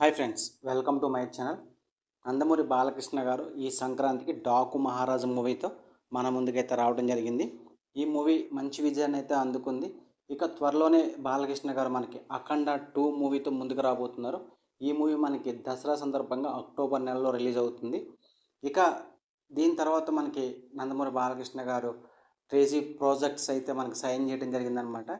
Hi friends welcome to my channel. Nandamuri Balakrishna garu ఈ సంక్రాంతికి డాకు మహారాజు మూవీతో మన ముందుకైతే రావడం జరిగింది. ఈ మూవీ మంచి విజయాన్ని అయితే అందుకుంది. ఇక త్వరలోనే బాలకృష్ణ గారు మనకి అఖండ టూ మూవీతో ముందుకు రాబోతున్నారు. ఈ మూవీ మనకి దసరా సందర్భంగా అక్టోబర్ నెలలో రిలీజ్ అవుతుంది. ఇక దీని తర్వాత మనకి నందమూరి బాలకృష్ణ గారు క్రేజీ ప్రాజెక్ట్స్ అయితే మనకి సైన్ చేయడం జరిగిందనమాట.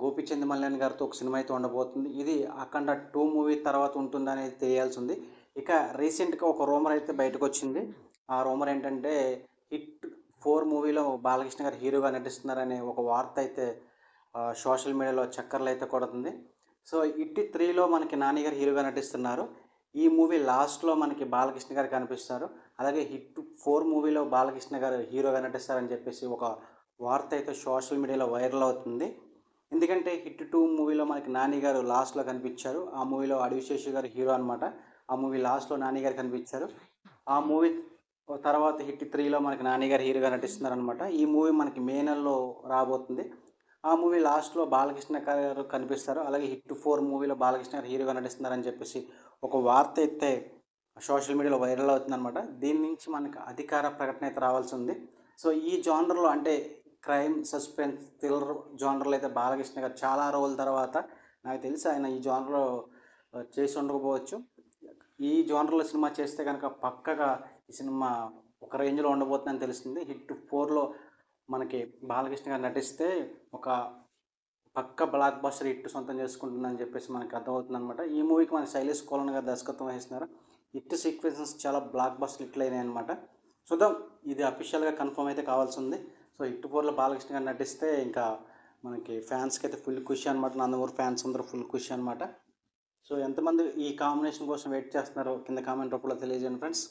గోపిచంద్ మల్యాణ్ గారితో ఒక సినిమా అయితే ఉండబోతుంది. ఇది అఖండ టూ మూవీ తర్వాత ఉంటుందనేది తెలియాల్సి ఉంది ఇక రీసెంట్గా ఒక రూమర్ అయితే బయటకు వచ్చింది ఆ రూమర్ ఏంటంటే హిట్ ఫోర్ మూవీలో బాలకృష్ణ గారు హీరోగా నటిస్తున్నారనే ఒక వార్త అయితే సోషల్ మీడియాలో చక్కర్లు అయితే కొడుతుంది. సో ఇట్టి త్రీలో మనకి నాని గారు హీరోగా నటిస్తున్నారు. ఈ మూవీ లాస్ట్లో మనకి బాలకృష్ణ గారు కనిపిస్తారు. అలాగే హిట్ ఫోర్ మూవీలో బాలకృష్ణ గారు హీరోగా నటిస్తారని చెప్పేసి ఒక వార్త అయితే సోషల్ మీడియాలో వైరల్ అవుతుంది. ఎందుకంటే హిట్ టూ మూవీలో మనకి నాని గారు లాస్ట్లో కనిపించారు. ఆ మూవీలో అడివిశేషు గారు హీరో అనమాట ఆ మూవీ లాస్ట్లో నాని గారు కనిపించారు. ఆ మూవీ తర్వాత హిట్ త్రీలో మనకి నాని గారు హీరోగా నటిస్తున్నారు అనమాట ఈ మూవీ మనకి మే నెలలో రాబోతుంది. ఆ మూవీ లాస్ట్లో బాలకృష్ణ గారు కనిపిస్తారు. అలాగే హిట్ ఫోర్ మూవీలో బాలకృష్ణ గారు హీరోగా నటిస్తున్నారని చెప్పేసి ఒక వార్త అయితే సోషల్ మీడియాలో వైరల్ అవుతుందన్నమాట. దీని నుంచి మనకి అధికార ప్రకటన అయితే రావాల్సి ఉంది. సో ఈ జానర్లో అంటే క్రైమ్ సస్పెన్స్ థ్రిల్లర్ జానర్లో అయితే బాలకృష్ణ గారు చాలా రోజుల తర్వాత నాకు తెలిసి ఆయన ఈ జానర్లో చేసి ఉండకపోవచ్చు. ఈ జానర్లో సినిమా చేస్తే కనుక పక్కగా ఈ సినిమా ఒక రేంజ్లో ఉండబోతుందని తెలుస్తుంది. హిట్ ఫోర్లో మనకి బాలకృష్ణ గారు నటిస్తే ఒక పక్క బ్లాక్ బస్టర్ హిట్ సొంతం చేసుకుంటుందని చెప్పేసి మనకి అర్థమవుతుంది అనమాట ఈ మూవీకి మన శైలేష్ కోలన్ గారు దర్శకత్వం వహిస్తున్నారు. హిట్ సీక్వెన్సెస్ చాలా బ్లాక్ బస్టర్ హిట్లు అయినాయి అనమాట చూద్దాం ఇది అఫీషియల్గా కన్ఫర్మ్ అయితే కావాల్సి ఉంది. సో ఇటు పూర్లో బాలకృష్ణ గారు నటిస్తే ఇంకా మనకి ఫ్యాన్స్కి అయితే ఫుల్ ఖుషి అనమాట నందమూరి ఫ్యాన్స్ అందరూ ఫుల్ ఖుషి అనమాట సో ఎంతమంది ఈ కాంబినేషన్ కోసం వెయిట్ చేస్తున్నారో కింద కామెంట్ రూపంలో తెలియజేయండి ఫ్రెండ్స్.